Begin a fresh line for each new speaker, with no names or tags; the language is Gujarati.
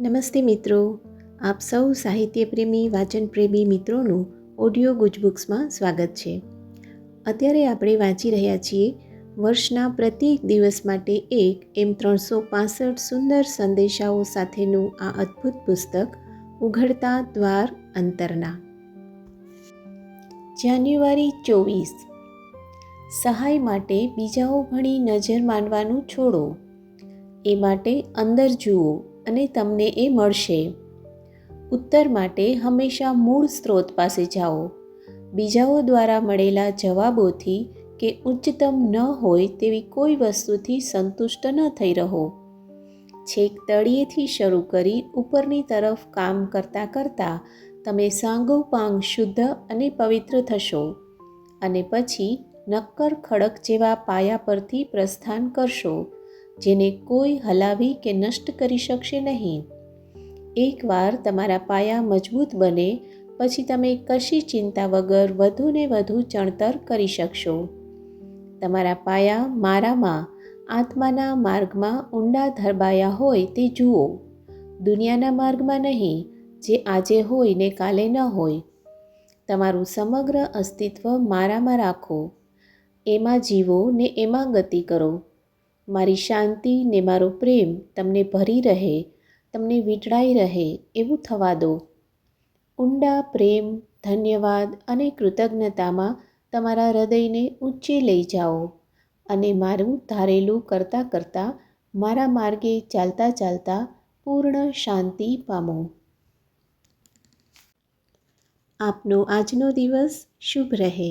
નમસ્તે મિત્રો. આપ સૌ સાહિત્યપ્રેમી, વાચનપ્રેમી મિત્રોનું ઓડિયો ગુજબુક્સમાં સ્વાગત છે. અત્યારે આપણે વાંચી રહ્યા છીએ વર્ષના પ્રત્યેક દિવસ માટે એક એમ ત્રણસો પાસઠ સુંદર સંદેશાઓ સાથેનું આ અદ્ભુત પુસ્તક, ઉઘડતા દ્વાર અંતરના. જાન્યુઆરી ચોવીસ. સહાય માટે બીજાઓ ભણી નજર માનવાનું છોડો. એ માટે અંદર જુઓ. અને તમને એ મળશે. ઉત્તર માટે હંમેશા મૂળ સ્ત્રોત પાસે જાઓ. બીજાઓ દ્વારા મળેલા જવાબોથી કે ઉચ્ચતમ ન હોય તેવી કોઈ વસ્તુથી સંતુષ્ટ ન થઈ રહો. છેક તળિયેથી શરૂ કરી ઉપરની તરફ કામ કરતાં કરતાં તમે સાંગોપાંગ શુદ્ધ અને પવિત્ર થશો અને પછી નક્કર ખડક જેવા પાયા પરથી પ્રસ્થાન કરશો. જેને કોઈ હલાવી કે નષ્ટ કરી શકશે નહીં. એકવાર તમારા પાયા મજબૂત બને, પછી તમે કશી ચિંતા વગર વધુને વધુ ચણતર કરી શકશો. તમારા પાયા મારામાં, આત્માના માર્ગમાં ઊંડા ધરબાયા હોય તે જુઓ. દુનિયાના માર્ગમાં નહીં, જે આજે હોય ને કાલે ન હોય. તમારું સમગ્ર અસ્તિત્વ મારામાં રાખો. એમાં જીવો ને એમાં ગતિ કરો. મારી શાંતિ ને મારો પ્રેમ તમને ભરી રહે, તમને વીંટળાઈ રહે એવું થવા દો. ઊંડા પ્રેમ, ધન્યવાદ અને કૃતજ્ઞતામાં તમારા હૃદયને ઊંચે લઈ જાઓ અને મારું ધારેલું કરતાં કરતાં મારા માર્ગે ચાલતા ચાલતા પૂર્ણ શાંતિ પામો. આપનો આજનો દિવસ શુભ રહે.